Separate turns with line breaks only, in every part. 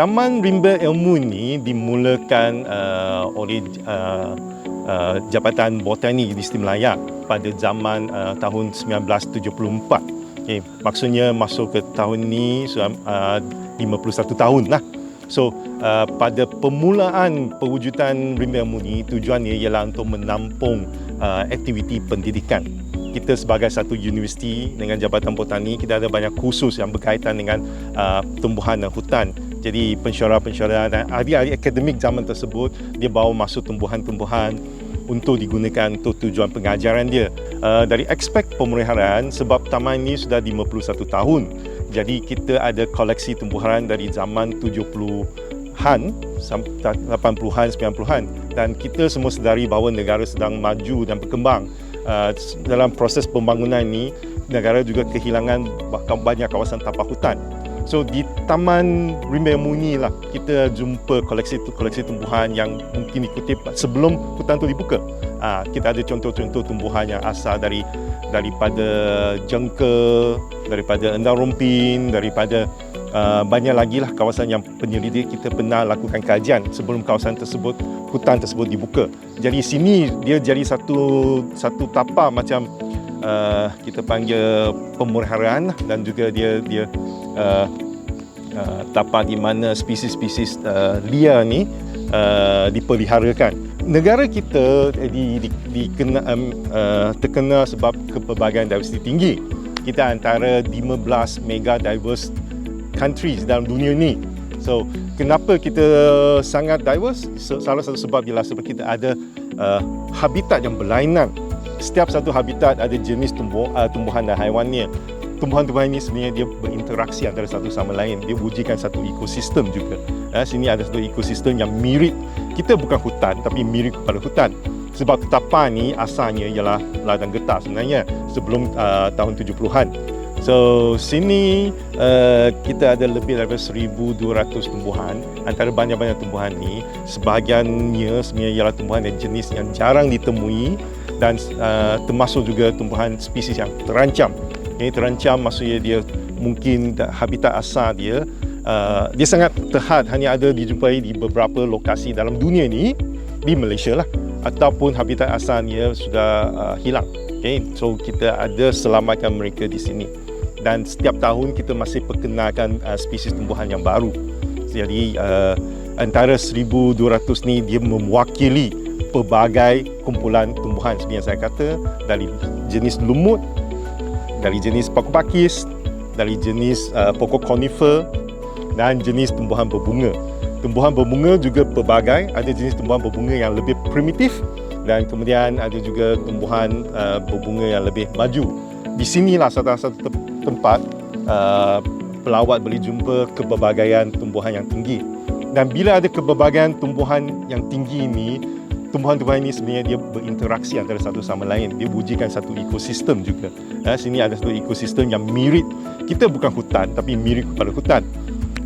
Taman Rimba Ilmu ini dimulakan uh, oleh uh, uh, Jabatan Botani di Siti Melaya pada zaman uh, tahun 1974. Okay, maksudnya masuk ke tahun ini uh, 51 tahun lah. So uh, pada permulaan perwujudan Rimba Ilmu ini tujuannya ialah untuk menampung uh, aktiviti pendidikan kita sebagai satu universiti dengan Jabatan Botani kita ada banyak kursus yang berkaitan dengan uh, tumbuhan dan hutan jadi pensyarah-pensyarah dan ahli-ahli akademik zaman tersebut dia bawa masuk tumbuhan-tumbuhan untuk digunakan untuk tujuan pengajaran dia. Uh, dari aspek pemeliharaan sebab taman ini sudah 51 tahun. Jadi kita ada koleksi tumbuhan dari zaman 70-an, 80-an, 90-an dan kita semua sedari bahawa negara sedang maju dan berkembang. Uh, dalam proses pembangunan ini negara juga kehilangan banyak kawasan tapak hutan. So di Taman Rimba Muni lah kita jumpa koleksi-koleksi tumbuhan yang mungkin dikutip sebelum hutan itu dibuka. Ha, kita ada contoh-contoh tumbuhan yang asal dari daripada jengka, daripada endang rompin, daripada uh, banyak lagi lah kawasan yang penyelidik kita pernah lakukan kajian sebelum kawasan tersebut hutan tersebut dibuka. Jadi sini dia jadi satu satu tapak macam uh, kita panggil pemeliharaan lah dan juga dia dia uh, uh, tapak di mana spesies-spesies uh, liar ni uh, dipeliharakan. Negara kita eh, di, di, di kena, um, uh, terkenal sebab kepelbagaian diversiti tinggi. Kita antara 15 mega diverse countries dalam dunia ni. So, kenapa kita sangat diverse? Salah satu sebab ialah sebab kita ada uh, habitat yang berlainan. Setiap satu habitat ada jenis tumbuh, uh, tumbuhan dan haiwannya tumbuhan-tumbuhan ini sebenarnya dia berinteraksi antara satu sama lain. Dia wujudkan satu ekosistem juga. Eh, sini ada satu ekosistem yang mirip. Kita bukan hutan tapi mirip kepada hutan. Sebab ketapang ni asalnya ialah ladang getah sebenarnya sebelum uh, tahun 70-an. So sini uh, kita ada lebih daripada 1200 tumbuhan. Antara banyak-banyak tumbuhan ni sebahagiannya sebenarnya ialah tumbuhan dan jenis yang jarang ditemui dan uh, termasuk juga tumbuhan spesies yang terancam. Ini terancam maksudnya dia mungkin habitat asal dia uh, dia sangat terhad hanya ada dijumpai di beberapa lokasi dalam dunia ni di Malaysia lah. Ataupun habitat asalnya sudah uh, hilang. Okay. so kita ada selamatkan mereka di sini. Dan setiap tahun kita masih perkenalkan uh, spesies tumbuhan yang baru. Jadi uh, antara 1200 ni dia mewakili pelbagai kumpulan tumbuhan seperti yang saya kata dari jenis lumut dari jenis pokok pakis, dari jenis uh, pokok konifer dan jenis tumbuhan berbunga. Tumbuhan berbunga juga pelbagai, ada jenis tumbuhan berbunga yang lebih primitif dan kemudian ada juga tumbuhan uh, berbunga yang lebih maju. Di sinilah satu-satu tempat uh, pelawat boleh jumpa kepelbagaian tumbuhan yang tinggi. Dan bila ada kepelbagaian tumbuhan yang tinggi ini, tumbuhan-tumbuhan ini sebenarnya dia berinteraksi antara satu sama lain. Dia wujudkan satu ekosistem juga. Eh, sini ada satu ekosistem yang mirip. Kita bukan hutan tapi mirip kepada hutan.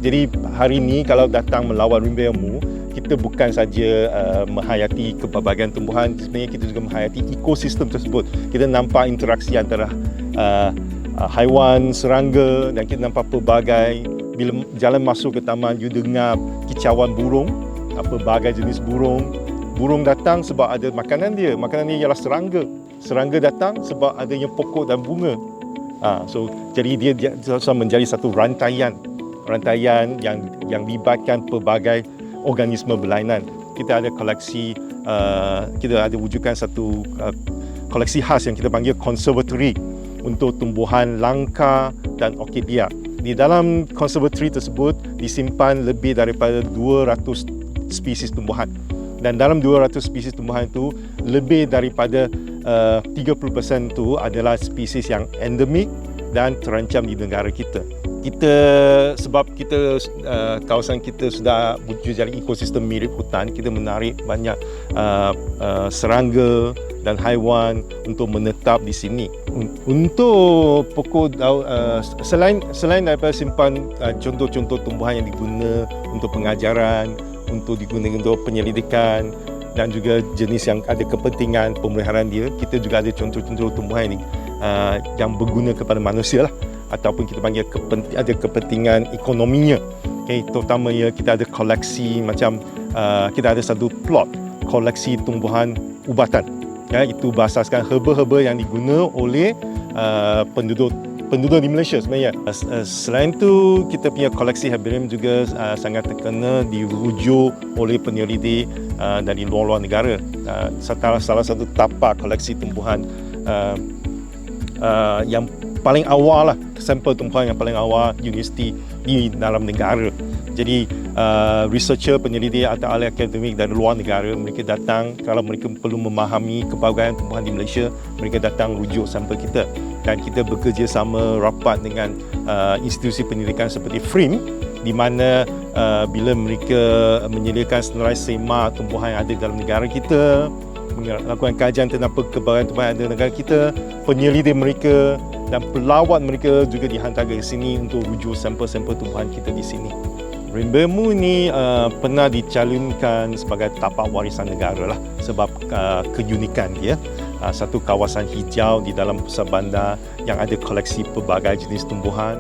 Jadi hari ini kalau datang melawat rimba ilmu, kita bukan saja uh, menghayati kepelbagaian tumbuhan, sebenarnya kita juga menghayati ekosistem tersebut. Kita nampak interaksi antara uh, uh, haiwan, serangga dan kita nampak pelbagai bila jalan masuk ke taman you dengar kicauan burung, pelbagai jenis burung, burung datang sebab ada makanan dia. Makanan dia ialah serangga. Serangga datang sebab adanya pokok dan bunga. Ha, so jadi dia, dia menjadi satu rantaian, rantaian yang yang libatkan pelbagai organisme berlainan. Kita ada koleksi, uh, kita ada wujudkan satu uh, koleksi khas yang kita panggil conservatory untuk tumbuhan langka dan orkidea. Di dalam conservatory tersebut disimpan lebih daripada 200 spesies tumbuhan dan dalam 200 spesies tumbuhan itu lebih daripada uh, 30% itu adalah spesies yang endemik dan terancam di negara kita. Kita sebab kita uh, kawasan kita sudah wujud jadi ekosistem mirip hutan, kita menarik banyak uh, uh, serangga dan haiwan untuk menetap di sini. Untuk pokok uh, selain selain daripada simpan uh, contoh-contoh tumbuhan yang diguna untuk pengajaran, untuk digunakan untuk penyelidikan dan juga jenis yang ada kepentingan pemeliharaan dia kita juga ada contoh-contoh tumbuhan ini uh, yang berguna kepada manusia lah ataupun kita panggil kepenting, ada kepentingan ekonominya. Okay, terutama ya kita ada koleksi macam uh, kita ada satu plot koleksi tumbuhan ubatan. Ya, itu berasaskan herba-herba yang diguna oleh uh, penduduk penduduk di Malaysia sebenarnya. Uh, selain itu kita punya koleksi herbarium juga uh, sangat terkena dirujuk oleh penyelidik uh, dari luar-luar negara. Uh, salah satu tapak koleksi tumbuhan uh, uh, yang paling awal lah. Sampel tumbuhan yang paling awal universiti di dalam negara. Jadi uh, researcher, penyelidik atau ahli akademik dari luar negara mereka datang. Kalau mereka perlu memahami kepelbagaian tumbuhan di Malaysia, mereka datang rujuk sampel kita. Dan kita bekerjasama rapat dengan uh, institusi pendidikan seperti FRIM di mana uh, bila mereka menyediakan senarai sema tumbuhan yang ada dalam negara kita melakukan kajian tentang perkembangan tumbuhan yang ada negara kita penyelidik mereka dan pelawat mereka juga dihantar ke sini untuk rujuk sampel-sampel tumbuhan kita di sini. Rimbamu ni uh, pernah dicalonkan sebagai tapak warisan negara lah sebab uh, keunikan dia. Uh, satu kawasan hijau di dalam pusat bandar yang ada koleksi pelbagai jenis tumbuhan.